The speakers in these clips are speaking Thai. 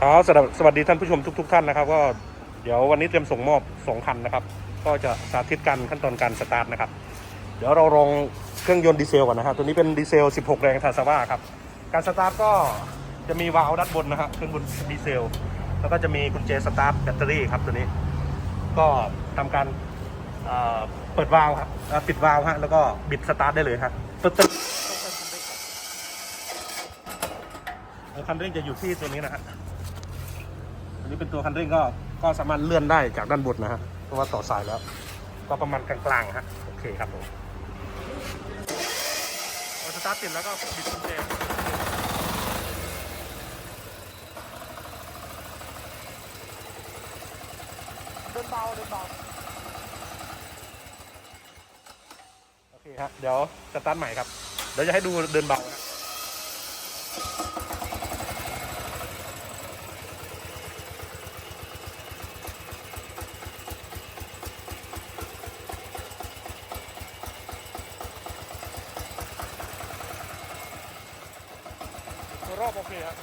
ครับสวัสดีสวัสดีท่านผู้ชมทุก ๆ ท่านนะครับ ก็เดี๋ยววันนี้เตรียมส่งมอบสองคันนะครับ ก็จะสาธิตกันขั้นตอนการสตาร์ทนะครับ เดี๋ยวเราลองเครื่องยนต์ดีเซลก่อนนะฮะตัวนี้เป็นดีเซล 16 แรงทาซาว่าครับ การสตาร์ทก็จะมีวาล์วด้านบนนะฮะเครื่องบนดีเซล แล้วก็จะมีกุญแจสตาร์ทแบตเตอรี่ครับตัวนี้ ก็ทำการเอ่อเปิดวาล์วครับปิดวาล์วฮะแล้วก็บิดสตาร์ทได้เลยฮะปึ๊บปึ๊ดคันเร่งก่อนคันเร่งจะอยู่ที่ตัวนี้นะฮะ นี้เป็นตัวคันเร่งก็ก็สามารถเลื่อนได้จากด้านบนนะฮะเพราะว่าต่อสายแล้ว ก็ประมาณกลางๆฮะโอเคครับผมพอสตาร์ทติดแล้วก็บิดกุญแจเดินเบาเดินเบาโอเคครับเดี๋ยวสตาร์ทใหม่ครับเดี๋ยวจะให้ดูเดินเบานะ รอบโอเคครับ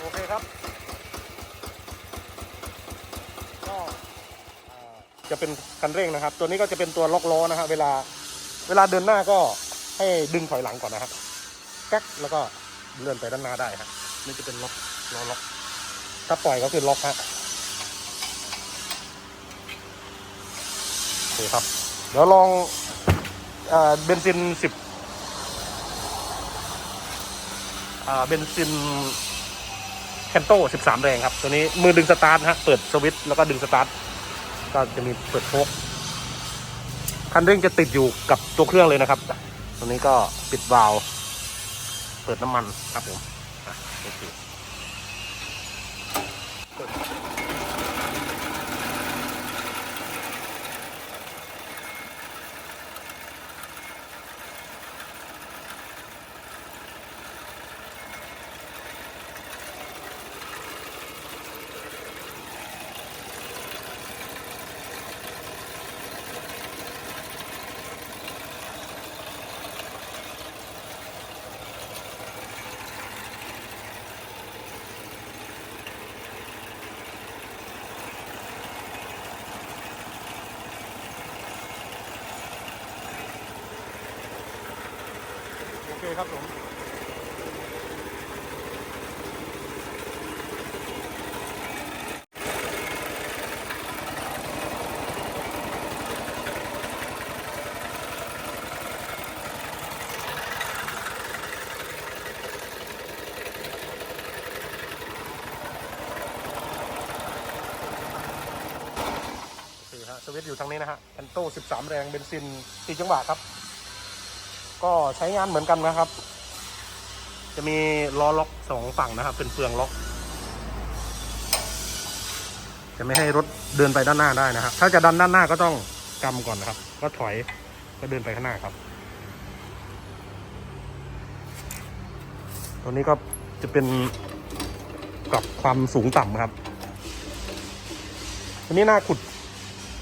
โอเคครับ ก็จะเป็นคันเร่งนะครับ ตัวนี้ก็จะเป็นตัวล็อกล้อนะครับเวลาเวลาเดินหน้าก็ ให้ดึงถอยหลังก่อนนะครับก๊กแล้วก็เลื่อนไปด้านหน้าได้ครับนี่จะเป็นล็อกล้อล็อก ถ้าปล่อยก็คือล็อกฮะโอเคครับ เดี๋ยวลองเบนซินสิบเบนซินแคนโต้สิบสามแรงครับ ตัวนี้มือดึงสตาร์ทฮะ เปิดสวิตช์แล้วก็ดึงสตาร์ท ก็จะมีเปิดโชคคันเร่งจะติดอยู่กับตัวเครื่องเลยนะครับ ตัวนี้ก็ปิดวาล์วเปิดน้ำมันครับผมโอเค เคครับผมโอเคฮะสวิตช์อยู่ทางนี้นะฮะแอนโต้13 แรงเบนซิน 4 จังหวะครับ ก็ใช้งานเหมือนกันนะครับ จะมีล้อล็อกสองฝั่งนะครับ เป็นเฟืองล็อก จะไม่ให้รถเดินไปด้านหน้าได้นะครับ ถ้าจะดันด้านหน้าก็ต้องกำก่อนนะครับ ก็ถอยก็เดินไปข้างหน้าครับ ตัวนี้ก็จะเป็นกับความสูงต่ำครับตัวนี้หน้าขุด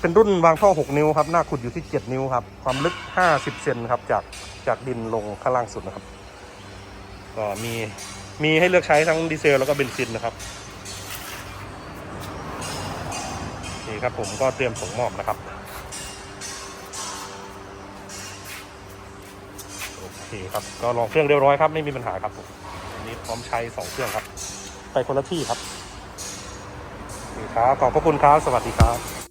เป็นรุ่นวางท่อ 6 นิ้วครับ หน้าขุดอยู่ที่ 7 นิ้วครับ ความลึก 50 เซนครับ จาก จากดินลงข้างล่างสุดนะครับ ก็มีมีให้เลือกใช้ทั้งดีเซลแล้วก็เบนซินนะครับนี่ครับผมก็เตรียมส่งมอบนะครับโอเคครับก็ลองเครื่องเรียบร้อยครับไม่มีปัญหาครับผมอันนี้พร้อมใช้2เครื่องครับ ไปคนละที่ครับโอเคครับขอบพระคุณครับสวัสดีครับ